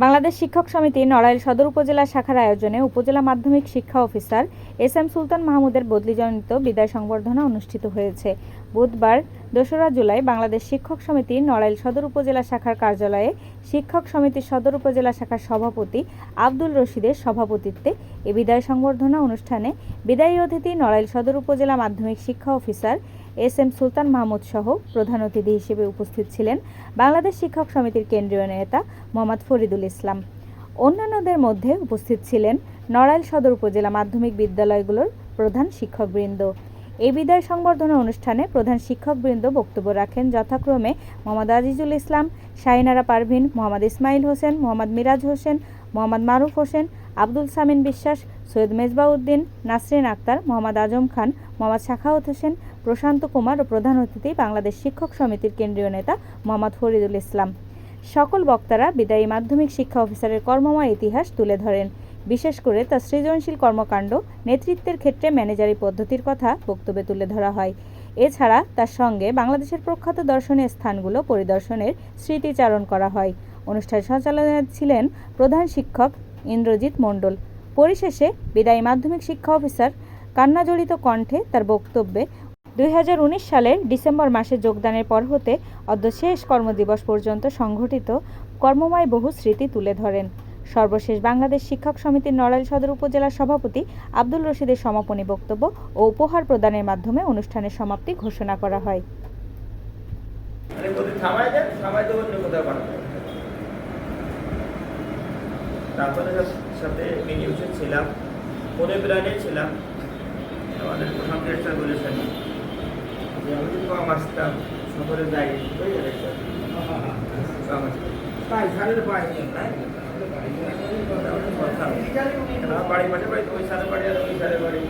বাংলাদেশ শিক্ষক সমিতি নড়াইল সদর উপজেলা শাখার আয়োজনে উপজেলা মাধ্যমিক শিক্ষা অফিসার এস এম সুলতান মাহমুদের বদলিজনিত বিদায় সংবর্ধনা অনুষ্ঠিত হয়েছে। বুধবার, দোসরা জুলাই, বাংলাদেশ শিক্ষক সমিতি নড়াইল সদর উপজেলা শাখার কার্যালয়ে শিক্ষক সমিতির সদর উপজেলা শাখার সভাপতি আব্দুল রশিদের সভাপতিত্বে এ বিদায় সংবর্ধনা অনুষ্ঠানে বিদায়ী অতিথি নড়াইল সদর উপজেলা মাধ্যমিক শিক্ষা officer S M Sultan Mahmud সহ প্রধান অতিথি হিসেবে উপস্থিত ছিলেন বাংলাদেশ শিক্ষক সমিতির কেন্দ্রীয় নেতা মোহাম্মদ ফরিদুল ইসলাম। অন্যান্যদের মধ্যে উপস্থিত ছিলেন নড়াইল সদর উপজেলা মাধ্যমিক বিদ্যালয়গুলোর প্রধান শিক্ষকবৃন্দ। এই বিদায় সংবর্ধনা অনুষ্ঠানে প্রধান শিক্ষকবৃন্দ বক্তব্য রাখেন যথাক্রমে মোহাম্মদ আজিজুল ইসলাম, শাহিনারা পারভিন, মোহাম্মদ ইসমাইল হোসেন, মোহাম্মদ মিরাজ হোসেন, মোহাম্মদ মারুফ হোসেন আব্দুল সামিন বিশ্বাস, সৈয়দ মেজবাউদ্দিন, নাসরিন আক্তার, মোহাম্মদ আজম খান, মোহাম্মদ শাখাওয়াত হোসেন, প্রশান্ত কুমার ও প্রধান অতিথি বাংলাদেশ শিক্ষক সমিতির কেন্দ্রীয় নেতা মোহাম্মদ ফরিদুল ইসলাম। সকল বক্তারা বিদায়ী মাধ্যমিক শিক্ষা অফিসারের কর্মময় ইতিহাস তুলে ধরেন। বিশেষ করে তার সৃজনশীল কর্মকাণ্ড, নেতৃত্বের ক্ষেত্রে ম্যানেজারি পদ্ধতির কথা বক্তব্যে তুলে ধরা হয়। এছাড়া তার সঙ্গে বাংলাদেশের প্রখ্যাত দর্শনীয় স্থানগুলো পরিদর্শনের স্মৃতিচারণ করা হয়। অনুষ্ঠান সঞ্চালনায় ছিলেন প্রধান শিক্ষক ইন্দ্রজিৎ মণ্ডল। পরিশেষে বিদায়ী মাধ্যমিক শিক্ষা অফিসার কান্নাজড়িত কণ্ঠে তার বক্তব্যে দুই হাজার উনিশ সালের ডিসেম্বর মাসে যোগদানের পর হতে অদ্য শেষ কর্মদিবস পর্যন্ত সংঘটিত কর্মময় বহু স্মৃতি তুলে ধরেন। সর্বশেষ বাংলাদেশ শিক্ষক সমিতির নড়াইল সদর উপজেলার সভাপতি আব্দুল রশিদের সমাপনী বক্তব্য ও উপহার প্রদানের মাধ্যমে অনুষ্ঠানের সমাপ্তি ঘোষণা করা হয়। তার সাথে মিনি উচিত ছিলাম ফোনে প্রাণে ছিলাম। আমাদের প্রথম চেষ্টা বলেছেন যে আমি যদি কম আসতাম সফরে যাই ওই। কম আসতাম। সারের আমার বাড়ি মাঠে বাড়ি তো ওই সারের বাড়ি আর ওই সারের বাড়ি।